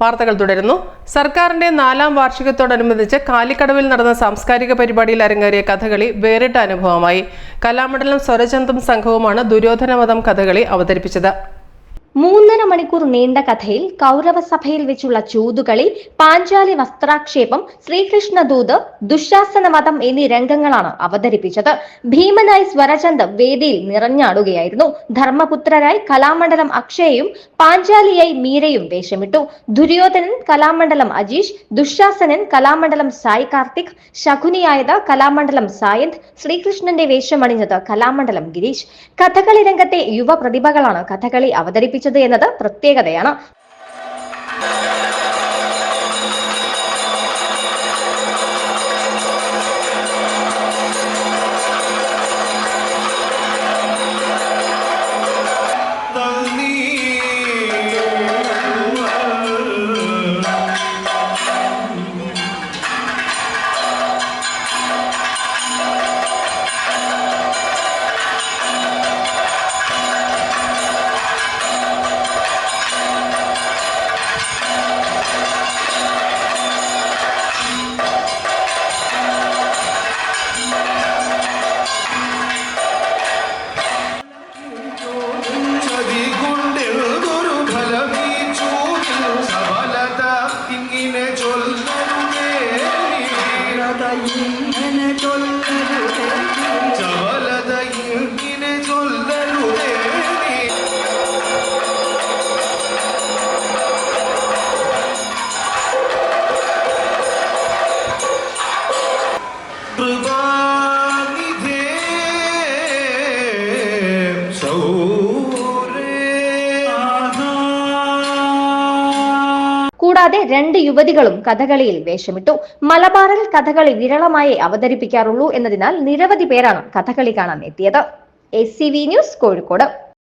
വാർത്തകൾ തുടരുന്നു. സർക്കാരിന്റെ നാലാം വാർഷികത്തോടനുബന്ധിച്ച് കാലിക്കടവിൽ നടന്ന സാംസ്കാരിക പരിപാടിയിൽ അരങ്ങേറിയ കഥകളി വേറിട്ട അനുഭവമായി. കലാമണ്ഡലം സ്വരചന്തം സംഘവുമാണ് ദുര്യോധനമതം കഥകളി അവതരിപ്പിച്ചത്. മൂന്നര മണിക്കൂർ നീണ്ട കഥയിൽ കൗരവ സഭയിൽ വെച്ചുള്ള ചൂതുകളി പാഞ്ചാലി വസ്ത്രാക്ഷേപം ശ്രീകൃഷ്ണ ദൂത് ദുശാസന വധം എന്നീ രംഗങ്ങളാണ് അവതരിപ്പിച്ചത്. ഭീമനായി സ്വരചന്ദ് വേദിയിൽ നിറഞ്ഞാടുകയായിരുന്നു. ധർമ്മപുത്രരായി കലാമണ്ഡലം അക്ഷയയും പാഞ്ചാലിയായി മീരയും വേഷമിട്ടു. ദുര്യോധനൻ കലാമണ്ഡലം അജീഷ് ദുശാസനൻ കലാമണ്ഡലം സായി കാർത്തിക് ശകുനിയായത് കലാമണ്ഡലം സായന്ത് ശ്രീകൃഷ്ണന്റെ വേഷമണിഞ്ഞത് കലാമണ്ഡലം ഗിരീഷ്. കഥകളി രംഗത്തെ യുവ പ്രതിഭകളാണ് കഥകളി അവതരിപ്പിച്ചത്. എന്നത് പ്രത്യേകതയാണ്. يمكن تولد تولد يمكن تولد قرباني ذيب കൂടാതെ രണ്ട് യുവതികളും കഥകളിയിൽ വേഷമിട്ടു. മലബാറിൽ കഥകളി വിരളമായേ അവതരിപ്പിക്കാറുള്ളൂ എന്നതിനാൽ നിരവധി പേരാണ് കഥകളി കാണാൻ എത്തിയത്. S news Kozhikode.